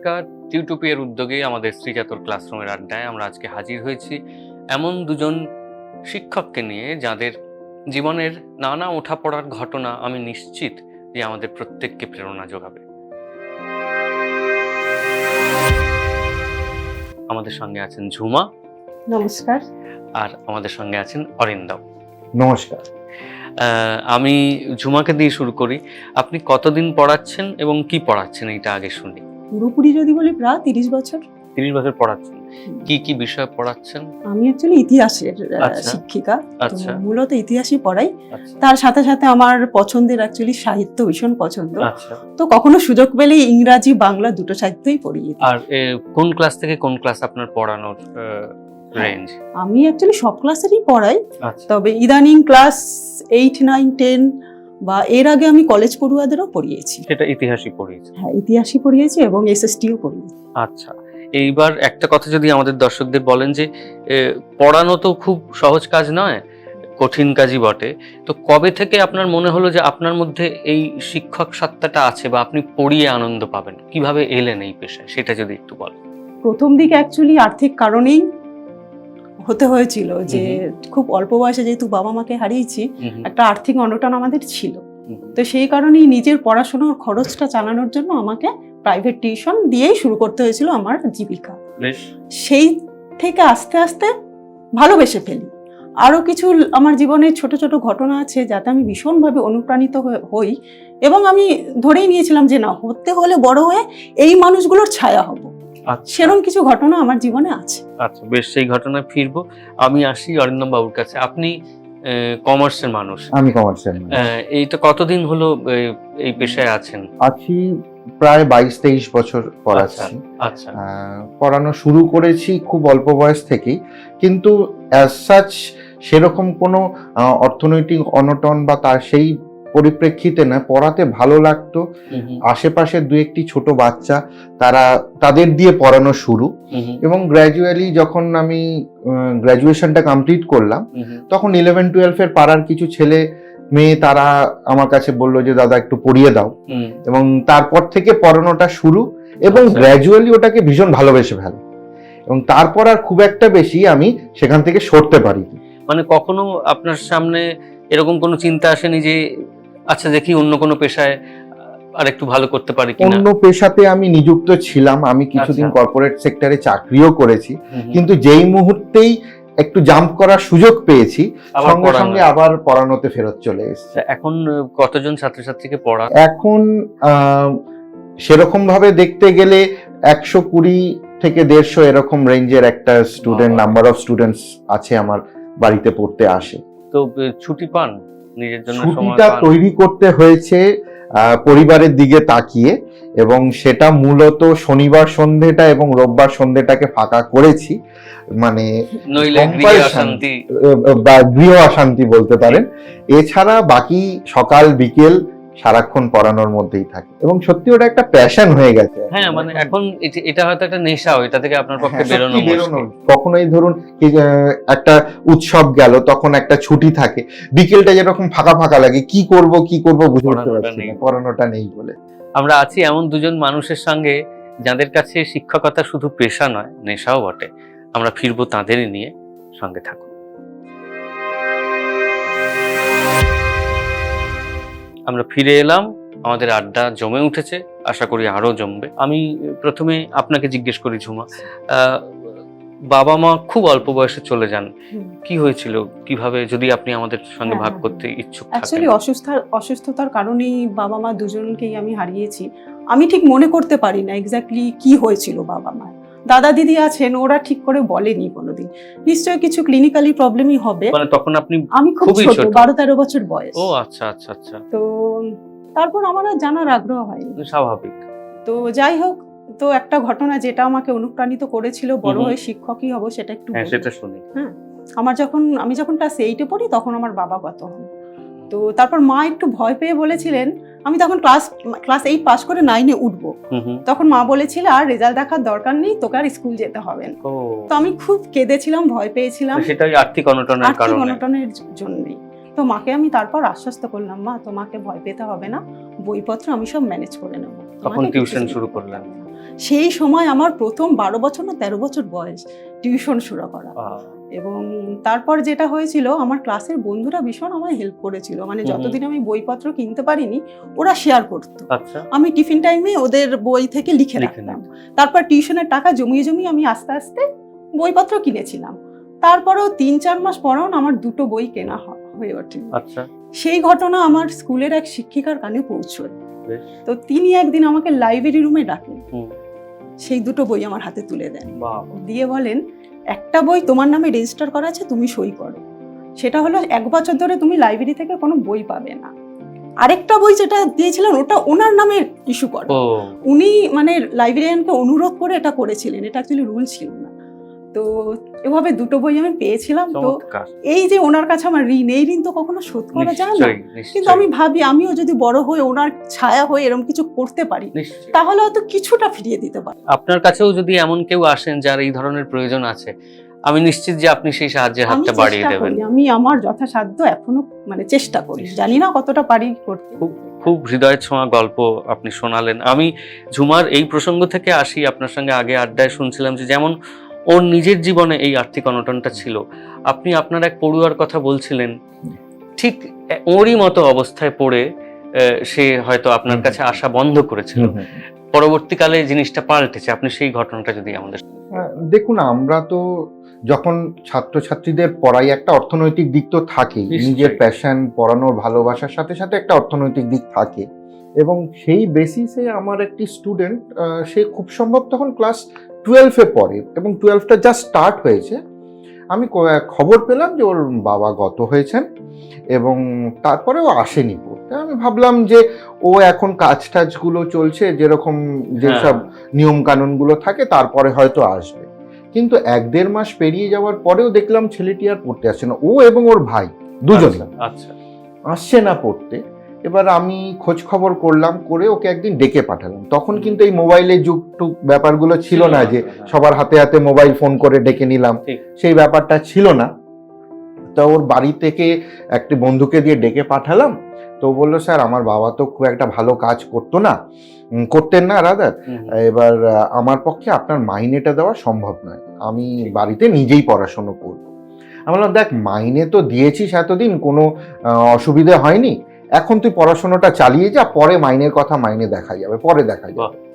নমস্কার। টিউটোপিয়ার উদ্যোগে আমাদের শ্রীজাতর ক্লাসরুমের আড্ডায় আমরা আজকে হাজির হয়েছি এমন দুজন শিক্ষককে নিয়ে যাদের জীবনের নানা ওঠাপড়ার ঘটনা আমি নিশ্চিত যে আমাদের প্রত্যেককে প্রেরণা যোগাবে। আমাদের সঙ্গে আছেন ঝুমা। নমস্কার। আর আমাদের সঙ্গে আছেন অরিন্দম। নমস্কার। আহ, আমি ঝুমাকে দিয়ে শুরু করি। আপনি কতদিন পড়াচ্ছেন এবং কি পড়াচ্ছেন এইটা আগে শুনি। পুরোপুরি যদি বলি প্রায় তিরিশ বছর। তিরিশ বছর পড়াচ্ছেন। কি কি বিষয় পড়াচ্ছেন? আমি অ্যাকচুয়ালি ইতিহাসের আচ্ছা। শিক্ষিকা। আচ্ছা। মূলত ইতিহাসই পড়াই। আচ্ছা। তার সাথে সাথে আমার পছন্দের অ্যাকচুয়ালি সাহিত্য ভীষণ পছন্দ। তো কখনো সুযোগ পেলে ইংরাজি বাংলা দুটো সাহিত্যই পড়ি আর কোন ক্লাস থেকে কোন ক্লাস আপনার পড়ানোর রেঞ্জ আমি অ্যাকচুয়ালি সব ক্লাসেরই পড়াই। তবে ইদানিং ক্লাস এইট নাইন টেন বা এর আগে আমি কলেজ পড়ুয়াদেরও পড়িয়েছি। সেটা ইতিহাসই পড়িয়েছি। হ্যাঁ ইতিহাসই পড়িয়েছি এবং এসএসটিও পড়িয়েছি। আচ্ছা এইবার একটা কথা যদি আমাদের দর্শকদের বলেন যে পড়ানো তো খুব সহজ কাজ নয় কঠিন কাজই বটে। তো কবে থেকে আপনার মনে হলো যে আপনার মধ্যে এই শিক্ষক সত্তাটা আছে বা আপনি পড়িয়ে আনন্দ পাবেন? কীভাবে এলেন এই পেশায়? সেটা যদি একটু বলেন। প্রথম দিকে অ্যাকচুয়ালি আর্থিক কারণেই হতে হয়েছিল যে খুব অল্প বয়সে যেহেতু বাবা মাকে হারিয়েছি একটা আর্থিক অনটন আমাদের ছিল। তো সেই কারণেই নিজের পড়াশোনার খরচটা চালানোর জন্য আমাকে প্রাইভেট টিউশন দিয়েই শুরু করতে হয়েছিল আমার জীবিকা। সেই থেকে আস্তে আস্তে ভালোবেসে ফেলি। আরও কিছু আমার জীবনে ছোট ছোট ঘটনা আছে যাতে আমি ভীষণভাবে অনুপ্রাণিত হই এবং আমি ধরেই নিয়েছিলাম যে না হতে হলে বড় হয়ে এই মানুষগুলোর ছায়া হব। সেরকম কিছু ঘটনা আমার জীবনে আছে। আচ্ছা বেশ সেই ঘটনায় ফিরবো। আমি আসি অরিন্দম বাবুর কাছে। আপনি কমার্সের মানুষ। আমি কমার্সিয়াল আহ, এইটা কতদিন হলো এই পেশায় আছেন? আছি প্রায় বাইশ তেইশ বছর পড়াচ্ছি। আচ্ছা। পড়ানো শুরু করেছি খুব অল্প বয়স থেকেই। কিন্তু অ্যাজ সাচ সেরকম কোনো অর্থনৈতিক অনটন বা তার সেই পরিপ্রেক্ষিতে না পড়াতে ভালো লাগতো। আশেপাশে দু একটি ছোট বাচ্চা তারা তাদের দিয়ে পড়ানো শুরু। এবং গ্র্যাজুয়ালি যখন আমি গ্র্যাজুয়েশনটা কমপ্লিট করলাম। তখন ইলেভেন টুয়েলভের পাড়ার কিছু ছেলে মেয়ে তারা আমার কাছে বলল যে দাদা একটু পড়িয়ে দাও। এবং তারপর থেকে পড়ানোটা শুরু এবং আচ্ছা। গ্র্যাজুয়ালি ওটাকে ভীষণ ভালোবেসে ফেলে। এবং তারপর আর খুব একটা বেশি আমি সেখান থেকে সরতে পারি মানে কখনো আপনার সামনে এরকম কোনো চিন্তা আসেনি যে আচ্ছা দেখি অন্য কোনো পেশায় আর একটু ভালো করতে পারি কিনা। অন্য পেশাতে আমি নিযুক্ত ছিলাম আমি কিছুদিন আচ্ছা। কর্পোরেট সেক্টরে চাকরিও করেছি। কিন্তু যেই মুহূর্তেই একটু জাম্প করার সুযোগ পেয়েছি সঙ্গে সঙ্গে আবার পড়ানোতে ফেরত চলে এসেছি। আচ্ছা, এখন কতজন ছাত্রছাত্রীকে পড়া? এখন সেরকম ভাবে দেখতে গেলে একশো কুড়ি থেকে দেড়শো এরকম রেঞ্জের একটা স্টুডেন্ট নাম্বার অফ স্টুডেন্টস আছে আমার বাড়িতে পড়তে আসে। তো ছুটি পান? নিজের জন্য সময় ছুটিটা তৈরি করতে হয়েছে পরিবারের দিকে তাকিয়ে এবং সেটা মূলত শনিবার সন্ধেটা এবং রোববার সন্ধেটাকে ফাঁকা করেছি মানে বা গৃহ অশান্তি বলতে পারেন। এছাড়া বাকি সকাল বিকেল সারাক্ষণ পড়ানোর মধ্যেই থাকে। এবং সত্যি ওটা একটা প্যাশন হয়ে গেছে। হ্যাঁ মানে এখন এটা হয়তো একটা নেশা এটা থেকে আপনার পক্ষে হ্যাঁ, বেরোনো সত্যি বেরোনো। কখনোই ধরুন একটা উৎসব গেল তখন একটা ছুটি থাকে। বিকেলটা যেরকম ফাঁকা ফাঁকা লাগে কি করব কি করব বুঝে উঠতে পারছি। না পড়ানোটা নেই বলে। আমরা আছি এমন দুজন মানুষের সঙ্গে যাদের কাছে শিক্ষকতা শুধু পেশা নয় নেশাও বটে। আমরা ফিরবো তাঁদেরই নিয়ে সঙ্গে থাকুন। আমরা ফিরে এলাম আমাদের আড্ডা জমে উঠেছে আশা করি আরও জমবে। আমি প্রথমে আপনাকে জিজ্ঞেস করি ঝুমা বাবা মা খুব অল্প বয়সে চলে যান। কি হয়েছিল? কীভাবে? যদি আপনি আমাদের সঙ্গে হ্যাঁ, ভাগ হ্যাঁ, করতে ইচ্ছুক অ্যাকচুয়ালি থাকেন অসুস্থ অসুস্থতার কারণেই বাবা মা দুজনকেই আমি হারিয়েছি। আমি ঠিক মনে করতে পারি না এক্স্যাক্টলি কি হয়েছিল বাবা মা দাদা দিদি আছেন ওরা ঠিক করে বলেনি কোনোদিন। নিশ্চয় কিছু ক্লিনিক্যালি প্রবলেমই হবে। মানে তখন আপনি আমি খুব ছোট। বারো তেরো বছর বয়স। ও আচ্ছা আচ্ছা আচ্ছা। তো তারপর আমার আর জানার আগ্রহ হয়নি। স্বাভাবিক। তো যাই হোক তো একটা ঘটনা যেটা আমাকে অনুপ্রাণিত করেছিল বড়। হয়ে শিক্ষকই হব সেটা একটু হ্যাঁ সেটা শুনি। হ্যাঁ আমার যখন আমি যখন ক্লাস এইটে পড়ি তখন আমার বাবা গত হন। তো তারপর মা একটু ভয় পেয়ে বলেছিলেন আমি তখন ক্লাস ক্লাস এইট পাস করে নাইনে উঠবো। তখন মা বলেছিল আর রেজাল্ট দেখার দরকার নেই তোকে আর স্কুল যেতে হবে তো আমি খুব কেঁদেছিলাম ভয় পেয়েছিলাম। সেটাই আর্থিক অনটনের আর্থিক অনটনের জন্যই। তো মাকে আমি তারপর আশ্বস্ত করলাম মা তোমাকে ভয় পেতে হবে না বইপত্র আমি সব ম্যানেজ করে নেব। তখন টিউশন শুরু না। সেই সময় আমার প্রথম বারো বছর না তেরো বছর বয়স টিউশন শুরু করা। এবং তারপর যেটা হয়েছিল আমার ক্লাসের বন্ধুরা ভীষণ আমায় হেল্প করেছিল। মানে। যতদিন আমি বইপত্র কিনতে পারিনি ওরা শেয়ার করতো। আচ্ছা। আমি টিফিন টাইমে ওদের বই থেকে লিখে রাখতাম। তারপর টিউশনের টাকা জমিয়ে জমিয়ে আমি আস্তে আস্তে বইপত্র কিনেছিলাম। তারপরেও তিন চার মাস পরেও আমার দুটো বই কেনা হয়ে ওঠে। আচ্ছা। সেই ঘটনা আমার স্কুলের এক শিক্ষিকার কানে পৌঁছয়। তো তিনি একদিন আমাকে লাইব্রেরি রুমে ডাকেন। সেই দুটো বই আমার হাতে তুলে দেন। দিয়ে বলেন একটা বই তোমার নামে রেজিস্টার করা আছে তুমি সই করো। সেটা হলো এক বছর ধরে তুমি লাইব্রেরি থেকে কোনো বই পাবে না। আরেকটা বই যেটা দিয়েছিলেন ওটা ওনার নামে ইস্যু করো। উনি মানে লাইব্রেরিয়ানকে অনুরোধ করে এটা করেছিলেন। এটা অ্যাকচুয়ালি রুল ছিল না। তো এভাবে দুটো বই আমি পেয়েছিলাম তো এই যে ওনার কাছে আমার ঋণ এই ঋণ তো কখনো শোধ করা যায় না। কিন্তু আমি ভাবি আমিও যদি বড় হয়ে ওনার ছায়া হয়ে এরকম কিছু করতে পারি তাহলে হয়তো কিছুটা ফিরিয়ে দিতে পারি। আপনার কাছেও যদি এমন কেউ আসেন যার এই ধরনের প্রয়োজন আছে আমি নিশ্চিত যে আপনি সেই সাহায্যের হাতটা বাড়িয়ে দেবেন। আমি আমার যথাসাধ্য এখনও মানে চেষ্টা করি। জানি না কতটা পারি করতে। খুব হৃদয় ছোঁয়া গল্প আপনি শোনালেন। আমি ঝুমার এই প্রসঙ্গ থেকে আসি আপনার সঙ্গে আগে আড্ডায় শুনছিলাম যে যেমন ওর নিজের জীবনে এই আর্থিক অনটনটা ছিল। আপনি আপনার এক পড়ুয়ার কথা বলছিলেন ঠিক ওরই মতো অবস্থায় পড়ে সে হয়তো আপনার কাছে আসা বন্ধ করেছিল। পরবর্তীকালে জিনিসটা পাল্টেছে। আপনি সেই ঘটনাটা যদি আমাদের আহ, দেখুন আমরা তো যখন ছাত্রছাত্রীদের পড়াই একটা অর্থনৈতিক দিক তো থাকেই। নিজের প্যাশন পড়ানোর ভালোবাসার সাথে সাথে একটা অর্থনৈতিক দিক থাকে। এবং সেই বেসিসে আমার একটি স্টুডেন্ট সে খুব সম্ভব তখন ক্লাস টুয়েলভে পড়ে এবং টুয়েলভটা জাস্ট স্টার্ট হয়েছে আমি খবর পেলাম যে ওর বাবা গত হয়েছেন এবং তারপরে ও আসেনি পড়তে আমি ভাবলাম যে ও এখন কাজ টাজগুলো চলছে যেরকম যেসব নিয়মকানুনগুলো থাকে তারপরে হয়তো আসবে। কিন্তু এক দেড় মাস পেরিয়ে যাওয়ার পরেও দেখলাম ছেলেটি আর পড়তে আসছে না। ও এবং ওর ভাই দুজন। আচ্ছা, আচ্ছা। আসছে না পড়তে। এবার আমি খোঁজ খবর করলাম করে ওকে একদিন ডেকে পাঠালাম। তখন কিন্তু এই মোবাইলে যুগ টুক ব্যাপারগুলো ছিল না যে। সবার হাতে হাতে মোবাইল ফোন করে ডেকে নিলাম। সেই ব্যাপারটা ছিল না। তা ওর বাড়ি থেকে একটি বন্ধুকে দিয়ে ডেকে পাঠালাম। তো বলল স্যার আমার বাবা তো খুব একটা ভালো কাজ করতো না। করতেন না রাদার। এবার আমার পক্ষে আপনার মাইনেটা দেওয়া সম্ভব নয়। আমি বাড়িতে নিজেই পড়াশুনো করব। আমি বললাম দেখ মাইনে তো দিয়েছিস এতদিন কোনো অসুবিধে হয়নি। এখন তুই পড়াশোনাটা চালিয়ে যা পরে মাইনের কথা মাইনে দেখা যাবে পরে দেখা যাবে।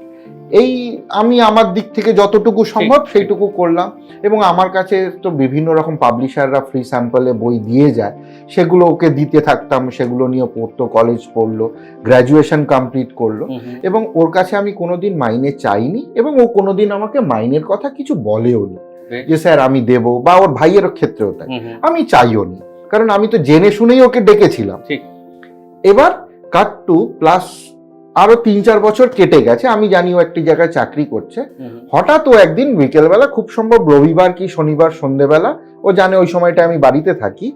এই আমি আমার দিক থেকে যতটুকু সম্ভব সেইটুকু করলাম এবং আমার কাছে তো বিভিন্ন রকম পাবলিশাররা ফ্রি স্যাম্পলে বই দিয়ে যায়। সেগুলো ওকে দিতে থাকতাম সেগুলো নিয়ে পড়তো কলেজ পড়ল গ্র্যাজুয়েশন কমপ্লিট করল। এবং ওর কাছে আমি কোনোদিন মাইনে চাইনি এবং ও কোনোদিন আমাকে মাইনের কথা কিছু বলেও নি। যে স্যার আমি দেব বা ওর ভাইয়ের ক্ষেত্রেও তাই। আমি চাইও নি। কারণ আমি তো জেনে শুনেই ওকে ডেকেছিলাম। ঠিক। এবার কাট টু প্লাস আরও তিন চার বছর কেটে গেছে। আমি জানি ও একটি জায়গায় চাকরি করছে। হঠাৎ ও একদিন বিকেলবেলা খুব সম্ভব রবিবার কি শনিবার সন্ধেবেলা ও জানে ওই সময়টা আমি বাড়িতে থাকি।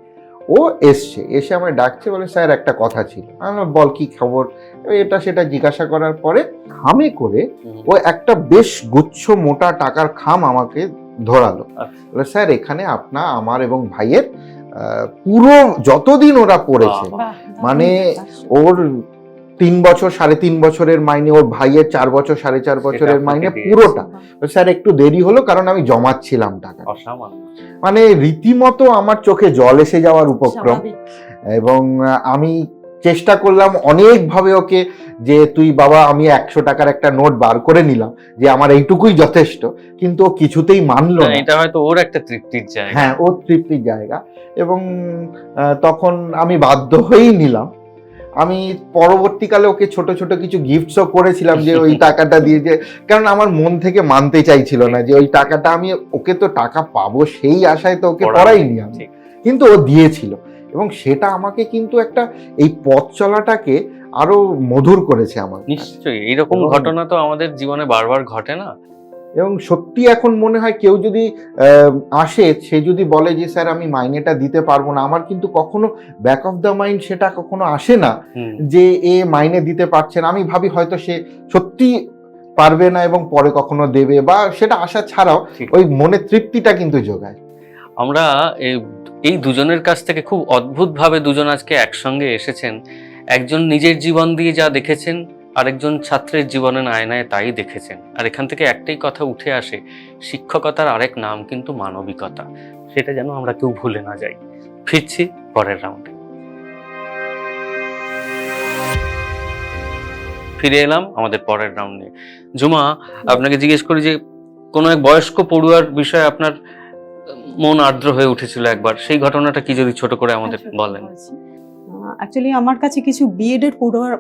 ও এসছে এসে আমায় ডাকছে বলে স্যার একটা কথা ছিল। আমি বল কি খবর? এটা সেটা জিজ্ঞাসা করার পরে খামে করে ও একটা বেশ গুচ্ছ মোটা টাকার খাম আমাকে ধরালো। আচ্ছা। বলে স্যার এখানে আপনা আমার এবং ভাইয়ের পুরো যতদিন ওরা পড়েছে মানে ওর তিন বছর সাড়ে তিন বছরের মাইনে ওর ভাইয়ের চার বছর সাড়ে চার বছরের মাইনে পুরোটা। স্যার একটু দেরি হলো কারণ আমি জমাচ্ছিলাম টাকা। মানে রীতিমতো আমার চোখে জল এসে যাওয়ার উপক্রম। এবং আমি চেষ্টা করলাম অনেকভাবে ওকে যে তুই বাবা আমি একশো টাকার একটা নোট বার করে নিলাম যে আমার এইটুকুই যথেষ্ট। কিন্তু ও কিছুতেই মানলো না, এটা হয়তো ওর একটা তৃপ্তির জায়গা। হ্যাঁ ও তৃপ্তির জায়গা। এবং তখন আমি বাধ্য হয়েই নিলাম। আমি পরবর্তীকালে ওকে ছোট ছোট কিছু গিফটসও করেছিলাম যে ওই টাকাটা দিয়ে যে কারণ আমার মন থেকে মানতে চাইছিল না যে ওই টাকাটা আমি ওকে তো টাকা পাবো সেই আশায় তো ওকে পড়াইনি আমি। কিন্তু ও দিয়েছিল। এবং সেটা আমাকে কিন্তু একটা এই পথ চলাটাকে আরও মধুর করেছে আমার নিশ্চয়ই এইরকম ঘটনা তো আমাদের জীবনে বারবার ঘটে না? এবং সত্যি এখন মনে হয় কেউ যদি আসে সে যদি বলে যে স্যার আমি মাইনেটা দিতে পারব না। আমার কিন্তু কখনো ব্যাক অফ দ্য মাইন্ড সেটা কখনো আসে না যে এ মাইনে দিতে পারছে না। আমি ভাবি হয়তো সে সত্যি পারবে না এবং পরে কখনো দেবে বা সেটা আশা ছাড়াও ওই মনে তৃপ্তিটা কিন্তু যোগায়। আমরা এই- এই দুজনের কাছ থেকে খুব অদ্ভুতভাবে দুজন আজকে একসঙ্গে এসেছেন। একজন নিজের জীবন দিয়ে যা দেখেছেন, আরেকজন ছাত্রের জীবনে আয়নায় তাই দেখেছেন। আর এখান থেকে একটাই কথা উঠে আসে, শিক্ষকতার আরেক নাম কিন্তু মানবিকতা। সেটা যেন আমরা কেউ ভুলে না যাই। ফিরছি পরের রাউন্ডে। ফিরে এলাম আমাদের পরের রাউন্ডে। জুমা, আপনাকে জিজ্ঞেস করি যে, কোনো এক বয়স্ক পড়ুয়ার বিষয়ে আপনার মন আর্দ্র হয়ে উঠেছিল একবার। সেই ঘটনাটা কি যদি ছোট করে আমাদের বলেন। অ্যাকচুয়ালি আমার কাছে কিছু বিএড এর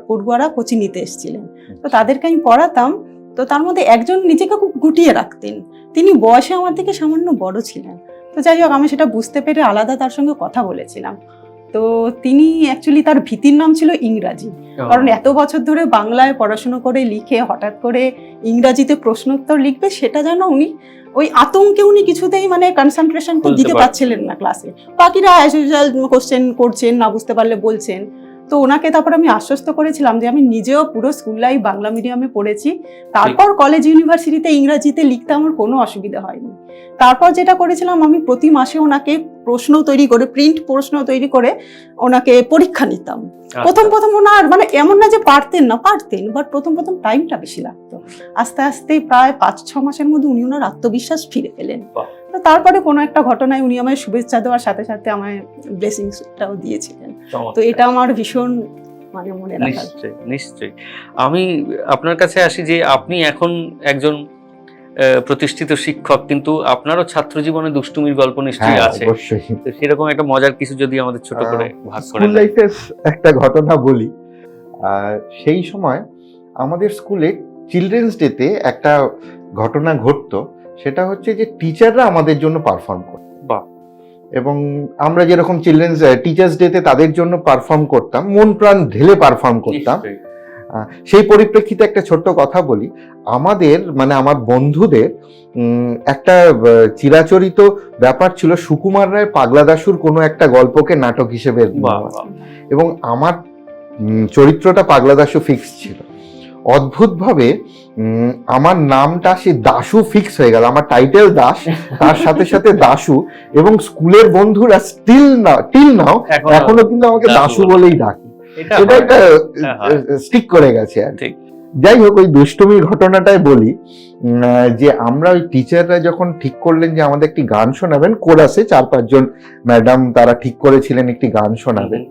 পড়ুয়ারা কোচিং নিতে এসেছিলেন। তো তাদেরকে আমি পড়াতাম। তো তার মধ্যে একজন নিজেকে খুব গুটিয়ে রাখতেন। তিনি বয়সে আমার থেকে সামান্য বড় ছিলেন। তো যাই হোক আমি সেটা বুঝতে পেরে আলাদা তার সঙ্গে কথা বলেছিলাম। তো তিনি অ্যাকচুয়ালি তার ভীতির নাম ছিল ইংরাজি। কারণ এত বছর ধরে বাংলায় পড়াশুনো করে লিখে হঠাৎ করে ইংরাজিতে প্রশ্নোত্তর লিখবে সেটা যেন উনি ওই আতঙ্কে উনি কিছুতেই মানে কনসেন্ট্রেশন দিতে পারছিলেন না ক্লাসে বাকিরা অ্যাজ ইউজুয়াল কোশ্চেন করছেন না বুঝতে পারলে বলছেন। তো ওনাকে তারপর আমি আশ্বস্ত করেছিলাম যে আমি নিজেও পুরো স্কুল লাইফ বাংলা মিডিয়ামে পড়েছি। তারপর কলেজ ইউনিভার্সিটিতে ইংরাজিতে লিখতে আমার কোনো অসুবিধা হয়নি। তারপর যেটা করেছিলাম আমি প্রতি মাসে ওনাকে প্রশ্ন তৈরি করে প্রিন্ট প্রশ্ন তৈরি করে ওনাকে পরীক্ষা নিতাম। আচ্ছা। প্রথম প্রথম ওনার মানে এমন না যে পারতেন না পারতেন বাট প্রথম প্রথম টাইমটা বেশি লাগতো। আস্তে আস্তে প্রায় পাঁচ ছ মাসের মধ্যে উনি ওনার আত্মবিশ্বাস ফিরে পেলেন। তো তারপরে কোনো একটা ঘটনায় উনি আমায় শুভেচ্ছা দেওয়ার সাথে সাথে আমায় ব্লেসিংসটাও দিয়েছিলেন। তো এটা আমার ভীষণ মানে মনে নিশ্চয়ই নিশ্চয়ই। আমি আপনার কাছে আসি যে আপনি এখন একজন প্রতিষ্ঠিত শিক্ষক কিন্তু আপনারও ছাত্র জীবনে দুষ্টুমির গল্প নিশ্চয়ই হ্যাঁ আছে। সেরকম একটা মজার কিছু যদি আমাদের ছোট করে ভাগ করে স্কুল লাইফের একটা ঘটনা বলি। সেই সময় আমাদের স্কুলে চিলড্রেন্স ডেতে একটা ঘটনা ঘটতো। সেটা হচ্ছে যে টিচাররা আমাদের জন্য পারফর্ম করত। এবং আমরা যেরকম চিলড্রেন্স টিচার্স ডেতে তাদের জন্য পারফর্ম করতাম মন প্রাণ ঢেলে পারফর্ম করতাম। সেই পরিপ্রেক্ষিতে একটা ছোট্ট কথা বলি। আমাদের মানে আমার বন্ধুদের উম, একটা চিরাচরিত ব্যাপার ছিল সুকুমার রায় পাগলা দাশুর কোনো একটা গল্পকে নাটক হিসেবে। এবং আমার চরিত্রটা পাগলা দাশু ফিক্স ছিল। অদ্ভুতভাবে উম, আমার নামটা সে দাশু ফিক্স হয়ে গেল। আমার টাইটেল দাস তার সাথে সাথে দাশু এবং স্কুলের বন্ধুরা স্টিল না টিল নাও এখনো- কিন্তু আমাকে দাশু বলেই ডাকে। এটা একটা স্টিক করে গেছে আর ঠিক। যাই হোক ওই দুষ্টমির ঘটনাটাই বলি যে আমরা ওই টিচাররা যখন ঠিক করলেন যে আমাদের একটি গান শোনাবেন কোরাসে চার পাঁচজন ম্যাডাম তারা ঠিক করেছিলেন একটি গান শোনাবেন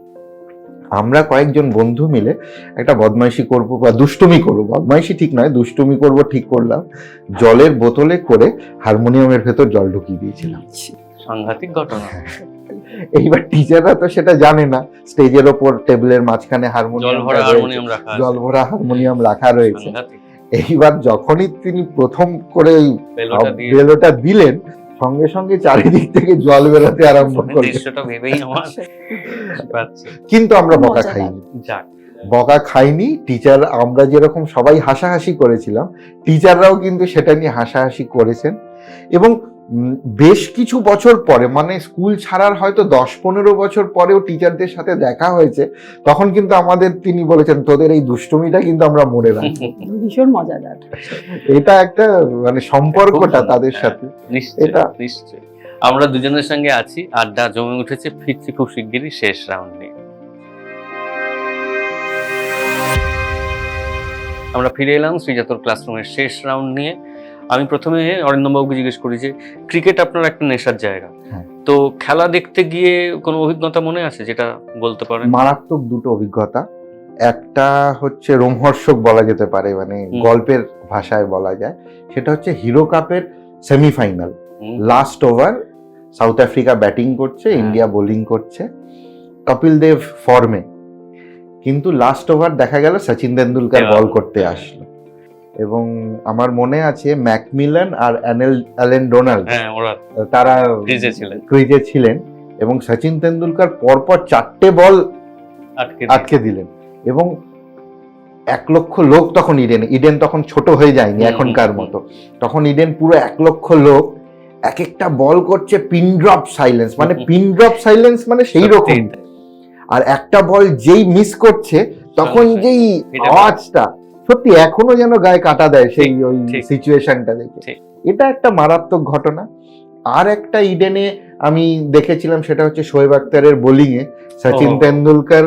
আমরা কয়েকজন বন্ধু মিলে একটা বদমাইশি করব বা দুষ্টুমি করব। বদমাইশি ঠিক নয় দুষ্টুমি করব ঠিক করলাম। জলের বোতলে করে হারমোনিয়ামের ভেতর জল ঢুকিয়ে দিয়েছিলাম। সাংঘাতিক ঘটনা। এইবার টিচাররা তো সেটা জানে না। স্টেজের ওপর টেবিলের মাঝখানে জল হারমোনিয়াম ভরা হারমোনিয়াম রাখা আছে। জল ভরা হারমোনিয়াম রাখা রয়েছে। এইবার যখনই তিনি প্রথম করে ওই বেলোটা দিলেন সঙ্গে সঙ্গে চারিদিক থেকে জল বেরোতে আরম্ভ করল দৃশ্যটা ভেবেই আমার পাচ্ছে। কিন্তু আমরা বকা খাইনি। যাক। বকা খাইনি। টিচার আমরা যেরকম সবাই হাসাহাসি করেছিলাম টিচাররাও কিন্তু সেটা নিয়ে হাসাহাসি করেছেন। এবং বেশ কিছু বছর পরে মানে স্কুল ছাড়ার হয়তো দশ পনেরো বছর পরেও টিচারদের সাথে দেখা হয়েছে তখন কিন্তু আমাদের তিনি বলেছেন তোদের এই দুষ্টমিটা কিন্তু আমরা মনে রাখব ভীষণ মজাদার। এটা একটা মানে সম্পর্কটা তাদের সাথে। নিশ্চয়ই এটা- নিশ্চয়ই। আমরা দুজনের সঙ্গে আছি আড্ডা জমে উঠেছে ফিরছি খুব শিগগিরই শেষ রাউন্ড নিয়ে। আমরা ফিরে এলাম শ্রীজাতর ক্লাসরুমের শেষ রাউন্ড নিয়ে। আমি প্রথমে অরিন্দমবাবুকে জিজ্ঞেস করি যে ক্রিকেট আপনার একটা নেশার জায়গা। হ্যাঁ। তো খেলা দেখতে গিয়ে কোনো অভিজ্ঞতা মনে আছে যেটা বলতে পারেন? মারাত্মক দুটো অভিজ্ঞতা। একটা হচ্ছে রোমহর্ষক বলা যেতে পারে মানে গল্পের ভাষায় বলা যায়। সেটা হচ্ছে হিরো কাপের semifinal last over South Africa batting করছে হ্যাঁ। ইন্ডিয়া বোলিং করছে। কপিল দেব ফর্মে কিন্তু লাস্ট ওভার দেখা গেল সচিন তেন্ডুলকার বল করতে আসলো। এবং আমার মনে আছে ম্যাকমিলান আর অ্যানেল অ্যালেন ডোনাল্ড। হ্যাঁ তারা ক্রিজে ছিলেন। ক্রিজে ছিলেন এবং সচিন তেন্ডুলকার পরপর চারটে বল আটকে দিলেন এবং এক লক্ষ লোক তখন ইডেন ইডেন তখন ছোট হয়ে যায়নি এখনকার মতো। তখন ইডেন পুরো এক লক্ষ লোক এক একটা বল করছে পিন ড্রপ সাইলেন্স মানে। পিন ড্রপ সাইলেন্স মানে সেই রকম। আর একটা বল যেই মিস করছে তখন যেই আওয়াজটা সত্যি এখনও যেন গায়ে কাটা দেয় সেই ওই সিচুয়েশনটা দেখে। এটা একটা মারাত্মক ঘটনা। আর একটা ইডেনে আমি দেখেছিলাম সেটা হচ্ছে শোয়েব আক্তারের বোলিং এ সচিন। তেন্ডুলকার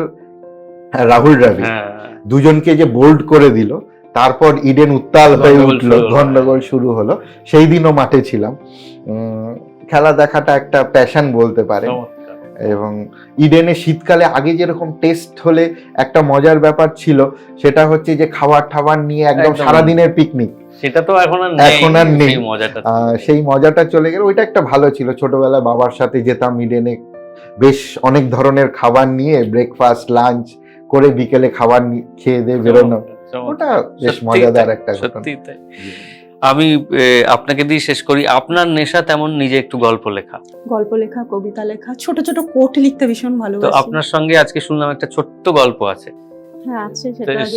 রাহুল দ্রাবিড়। হ্যাঁ। দুজনকে যে বোল্ড করে দিল তারপর ইডেন উত্তাল হয়ে উঠল গন্ডগোল শুরু হলো। সেই দিনও মাঠে ছিলাম। উম, খেলা দেখাটা একটা প্যাশন বলতে পারে। এবং ইডেনে শীতকালে আগে যেরকম টেস্ট হলে একটা মজার ব্যাপার ছিল সেটা হচ্ছে যে খাবার টাবার নিয়ে একদম। সারাদিনের পিকনিক সেটা তো এখন আর নেই এখন আর নেই। সেই মজাটা সেই মজাটা চলে গেল। ওইটা একটা ভালো ছিল। ছোটবেলায় বাবার সাথে যেতাম ইডেনে। বেশ অনেক ধরনের খাবার নিয়ে ব্রেকফাস্ট লাঞ্চ করে বিকেলে খাবার খেয়ে দিয়ে বেরোনো। ওটা বেশ মজাদার একটা ঘটনা। আমি আপনাকে দিয়ে শেষ করি। আপনার নেশা তেমন নিজে একটু গল্প লেখা। গল্প লেখা কবিতা লেখা ছোট ছোট কোট লিখতে ভীষণ ভালো তো আপনার সঙ্গে আজকে শুনলাম একটা ছোট্ট গল্প আছে। হ্যাঁ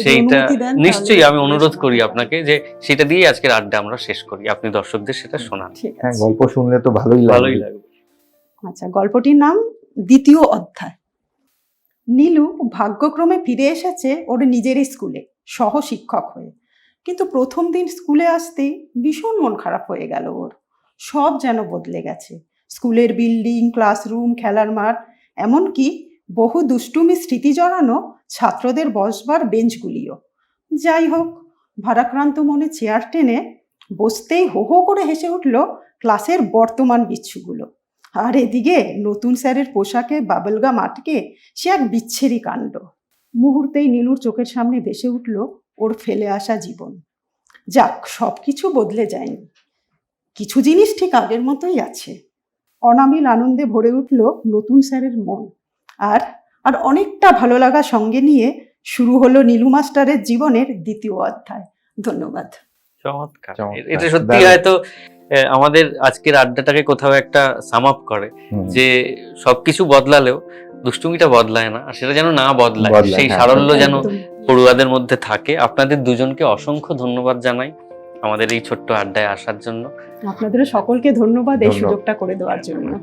সেইটা নিশ্চয়ই আমি অনুরোধ করি আপনাকে যে সেটা দিয়ে আজকের আড্ডা আমরা শেষ করি। আপনি দর্শকদের সেটা শোনান। হ্যাঁ গল্প শুনলে তো ভালোই ভালোই লাগবে। আচ্ছা গল্পটির নাম দ্বিতীয় অধ্যায়। নীলু ভাগ্যক্রমে ফিরে এসেছে ওর নিজেরই স্কুলে সহ শিক্ষক হয়ে। কিন্তু প্রথম দিন স্কুলে আসতেই ভীষণ মন খারাপ হয়ে গেল ওর। সব যেন বদলে গেছে। স্কুলের বিল্ডিং, ক্লাসরুম, খেলার মাঠ, এমনকি বহু দুষ্টুমি স্মৃতি জড়ানো ছাত্রদের বসবার বেঞ্চগুলিও। যাই হোক, ভারাক্রান্ত মনে চেয়ার টেনে বসতেই হো হো করে হেসে উঠল ক্লাসের বর্তমান বিচ্ছুগুলো। আর এদিকে নতুন স্যারের পোশাকে বাবলগাম আটকে সে এক বিচ্ছেরি কাণ্ড। মুহূর্তেই নীলুর চোখের সামনে ভেসে উঠল ওর ফেলে আসা জীবন। যাক সব কিছু বদলে যায়নি। কিছু জিনিস ঠিক আগের মতোই আছে। অনামিল আনন্দে ভরে উঠল নতুন স্যারের মন। আর আর অনেকটা ভালো লাগা সঙ্গে নিয়ে শুরু হলো নীলু মাস্টারের জীবনের দ্বিতীয় অধ্যায়। ধন্যবাদ। চমৎকার। এটা সত্যি হয়তো আমাদের আজকের আড্ডাটাকে কোথাও একটা সাম আপ করে যে সবকিছু বদলালেও দুষ্টুমিটা বদলায় না আর সেটা যেন না বদলায়। সেই হ্যাঁ। সারল্য যেন পড়ুয়াদের মধ্যে থাকে। আপনাদের দুজনকে অসংখ্য ধন্যবাদ জানাই আমাদের এই ছোট্ট আড্ডায় আসার জন্য। আপনাদের সকলকে ধন্যবাদ এই সুযোগটা করে দেওয়ার জন্য।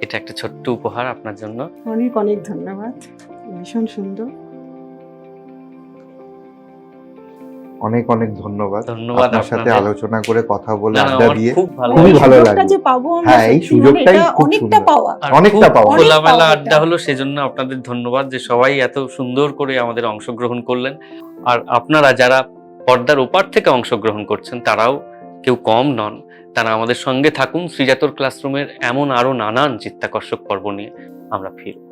এটা একটা ছোট্ট উপহার আপনার জন্য। অনেক অনেক ধন্যবাদ। ভীষণ সুন্দর। অনেক অনেক ধন্যবাদ। ধন্যবাদ আপনার সাথে আলোচনা করে কথা বলে আড্ডা দিয়ে খুব ভালো খুবই ভালো লাগল। যে পাবো আমরা হ্যাঁ, এই সুযোগটাই খুব অনেকটা পাওয়া। অনেকটা পাওয়া। খোলামেলা আড্ডা হলো সেজন্য আপনাদের ধন্যবাদ যে সবাই এত সুন্দর করে আমাদের অংশগ্রহণ করলেন। আর আপনারা যারা পর্দার ওপার থেকে অংশগ্রহণ করছেন তারাও কেউ কম নন। তারা আমাদের সঙ্গে থাকুন শ্রীজাতর ক্লাসরুমের এমন আরও নানান চিত্তাকর্ষক পর্ব নিয়ে। আমরা ফিরব।